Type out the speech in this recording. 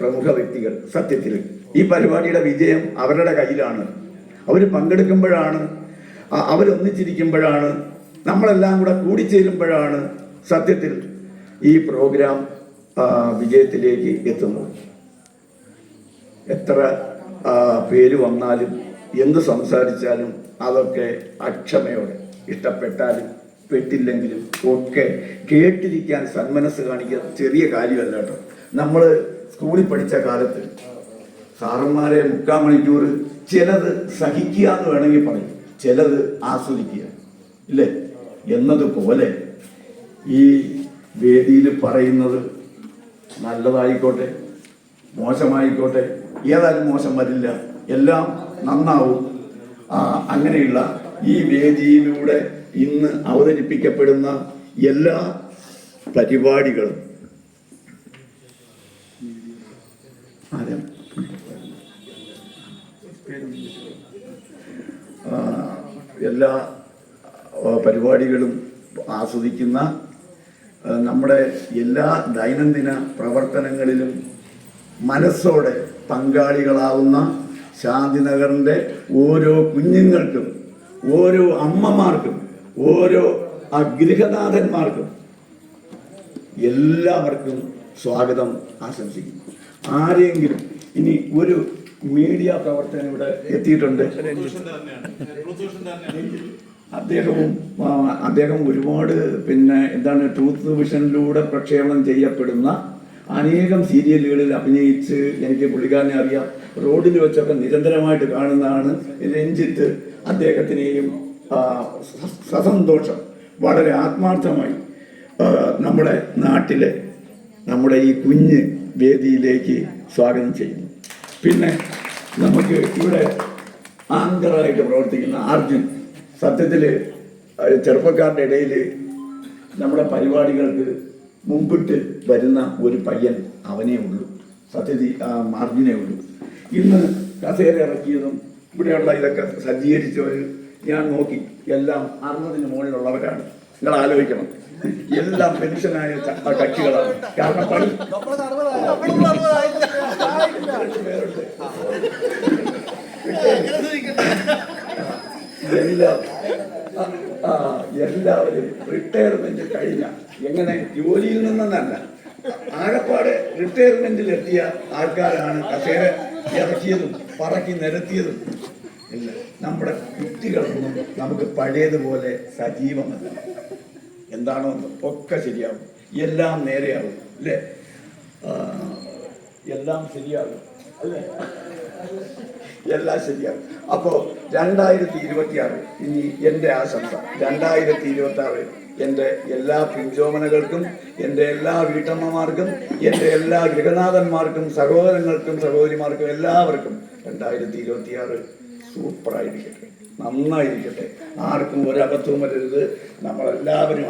പ്രമുഖ വ്യക്തികൾ സത്യത്തിൽ. ഈ പരിപാടിയുടെ വിജയം അവരുടെ കയ്യിലാണ്. അവർ പങ്കെടുക്കുമ്പോഴാണ് അവരൊന്നിച്ചിരിക്കുമ്പോഴാണ് നമ്മളെല്ലാം കൂടെ കൂടിച്ചേരുമ്പോഴാണ് സത്യത്തിൽ ഈ പ്രോഗ്രാം വിജയത്തിലേക്ക് എത്തുന്നത്. എത്ര പേര് വന്നാലും എന്ത് സംസാരിച്ചാലും അതൊക്കെ അക്ഷമയോടെ ഇഷ്ടപ്പെട്ടാലും പെട്ടില്ലെങ്കിലും ഒക്കെ കേട്ടിരിക്കാൻ സന്മനസ് കാണിക്കുക ചെറിയ കാര്യമല്ല കേട്ടോ. നമ്മൾ സ്കൂളിൽ പഠിച്ച കാലത്ത് സാറന്മാരെ മുക്കാൽ മണിക്കൂർ ചിലത് സഹിക്കുക എന്ന് വേണമെങ്കിൽ പറയും. ചിലത് ആസ്വദിക്കുക. ഇല്ലേ? എന്നതുപോലെ ഈ വേദിയിൽ പറയുന്നത് നല്ലതായിക്കോട്ടെ മോശമായിക്കോട്ടെ ഏതായാലും മോശം വരില്ല. എല്ലാം നന്നാവും. അങ്ങനെയുള്ള ഈ വേദിയിലൂടെ ഇന്ന് അവതരിപ്പിക്കപ്പെടുന്ന എല്ലാ പരിപാടികളും ആ, എല്ലാ പരിപാടികളും ആസ്വദിക്കുന്ന നമ്മുടെ എല്ലാ ദൈനംദിന പ്രവർത്തനങ്ങളിലും മനസ്സോടെ പങ്കാളികളാവുന്ന ശാന്തിനഗറിന്റെ ഓരോ കുഞ്ഞുങ്ങൾക്കും ഓരോ അമ്മമാർക്കും ഓരോ ആ ഗൃഹനാഥന്മാർക്കും എല്ലാവർക്കും സ്വാഗതം ആശംസിക്കുന്നു. ആരെങ്കിലും ഇനി ഒരു മീഡിയ പ്രവർത്തനം ഇവിടെ എത്തിയിട്ടുണ്ട്. അദ്ദേഹവും അദ്ദേഹം ഒരുപാട് പിന്നെ എന്താണ് ട്രൂത്ത് വിഷനിലൂടെ പ്രക്ഷേപണം ചെയ്യപ്പെടുന്ന അനേകം സീരിയലുകളിൽ അഭിനയിച്ച് എനിക്ക് പുള്ളിക്കാരനെ അറിയാം. റോഡിൽ വെച്ചൊക്കെ നിരന്തരമായിട്ട് കാണുന്നതാണ് രഞ്ജിത്ത്. അദ്ദേഹത്തിനെയും സസന്തോഷം വളരെ ആത്മാർത്ഥമായി നമ്മുടെ നാട്ടിലെ നമ്മുടെ ഈ കുഞ്ഞ് വേദിയിലേക്ക് സ്വാഗതം ചെയ്യുന്നു. പിന്നെ നമുക്ക് ഇവിടെ ആങ്കറായിട്ട് പ്രവർത്തിക്കുന്ന അർജുൻ സത്യത്തിൽ ചെറുപ്പക്കാരുടെ ഇടയിൽ നമ്മുടെ പരിപാടികൾക്ക് മുമ്പിട്ട് വരുന്ന ഒരു പയ്യൻ അവനേ ഉള്ളൂ. സത്യത്തിൽ ആ അർജുനേ ഉള്ളൂ. ഇന്ന് കസേര ഇറക്കിയതും ഇവിടെയുള്ള ഇതൊക്കെ സജ്ജീകരിച്ചവർ ഞാൻ നോക്കി എല്ലാം അറുപതിന് മുകളിലുള്ളവരാണ്. നിങ്ങൾ ആലോചിക്കണം എല്ലാം പെൻഷനായ കക്ഷികളാണ്. കാരണം പണി എല്ലാം എല്ലാവരും റിട്ടയർമെന്റ് കഴിഞ്ഞ. എങ്ങനെ? ജോലിയിൽ നിന്നല്ല ആഴപ്പാട് റിട്ടയർമെന്റിൽ എത്തിയ ആൾക്കാരാണ് കസേര ഇറക്കിയതും പറക്കി നിരത്തിയതും. ഇല്ല നമ്മുടെ കുട്ടികളൊന്നും നമുക്ക് പഴയതുപോലെ സജീവമല്ല. എന്താണോ ഒക്കെ ശരിയാകും. എല്ലാം നേരെയാകും അല്ലേ? എല്ലാം ശരിയാകും അല്ലേ? എല്ലാം ശരിയാകും. അപ്പോ രണ്ടായിരത്തി ഇരുപത്തി ആറ് ഇനി എന്റെ ആശംസ. രണ്ടായിരത്തി ഇരുപത്തി ആറ് എന്റെ എല്ലാ പിഞ്ചോമനകൾക്കും എന്റെ എല്ലാ വീട്ടമ്മമാർക്കും എന്റെ എല്ലാ ഗൃഹനാഥന്മാർക്കും സഹോദരങ്ങൾക്കും സഹോദരിമാർക്കും എല്ലാവർക്കും രണ്ടായിരത്തി ഇരുപത്തി ആറ് സൂപ്പറായിരിക്കട്ടെ. നന്നായിരിക്കട്ടെ. ആർക്കും ഒരു അബദ്ധവും വരരുത്. നമ്മളെല്ലാവരും